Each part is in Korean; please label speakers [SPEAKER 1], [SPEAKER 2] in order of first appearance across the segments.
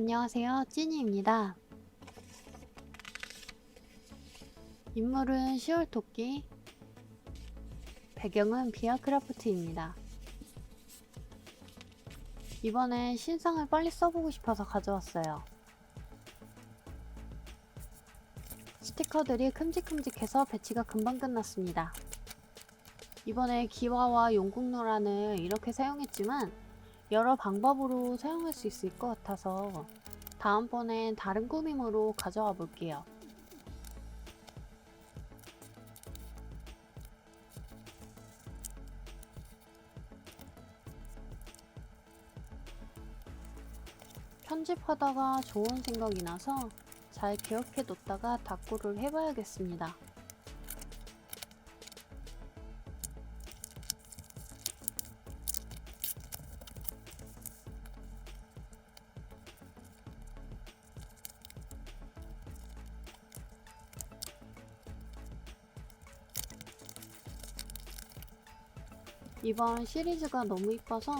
[SPEAKER 1] 안녕하세요, 찐이입니다. 인물은 시월토끼, 배경은 비아크라프트입니다. 이번엔 신상을 빨리 써보고 싶어서 가져왔어요. 스티커들이 큼직큼직해서 배치가 금방 끝났습니다. 이번에 기와와 용국노란을 이렇게 사용했지만 여러 방법으로 사용할 수 있을 것 같아서 다음번엔 다른 꾸밈으로 가져와 볼게요. 편집하다가 좋은 생각이 나서 잘 기억해 뒀다가 다꾸를 해봐야겠습니다. 이번 시리즈가 너무 이뻐서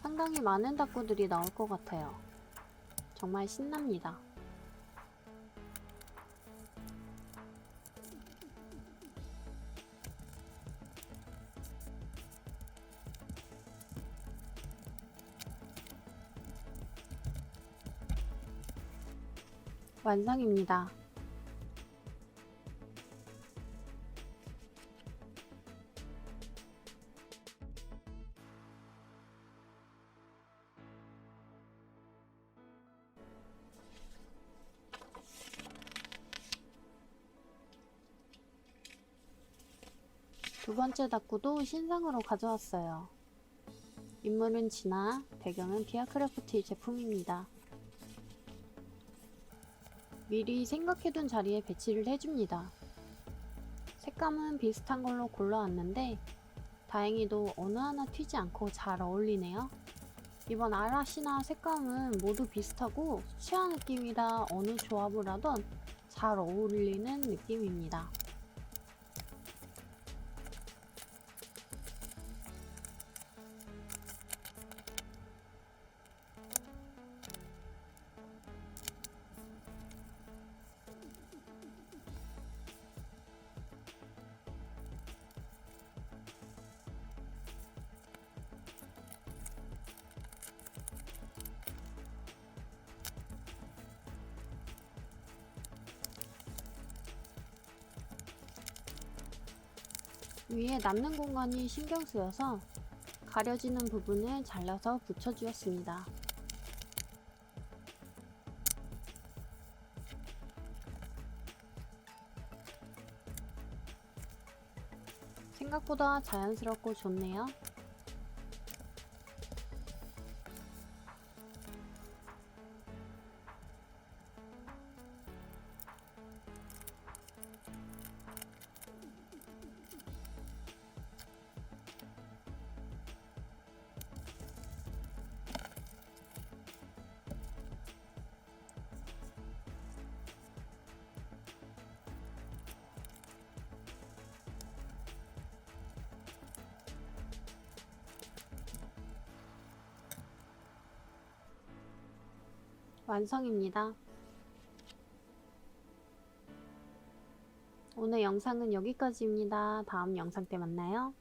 [SPEAKER 1] 상당히 많은 다꾸들이 나올 것 같아요. 정말 신납니다. 완성입니다. 두 번째 다꾸도 신상으로 가져왔어요. 인물은 진아, 배경은 비아크래프트 제품입니다. 미리 생각해둔 자리에 배치를 해줍니다. 색감은 비슷한 걸로 골라왔는데 다행히도 어느 하나 튀지 않고 잘 어울리네요. 이번 아라시나 색감은 모두 비슷하고 수채화 느낌이라 어느 조합을 하던 잘 어울리는 느낌입니다. 위에 남는 공간이 신경 쓰여서 가려지는 부분을 잘라서 붙여주었습니다. 생각보다 자연스럽고 좋네요. 완성입니다. 오늘 영상은 여기까지입니다. 다음 영상 때 만나요.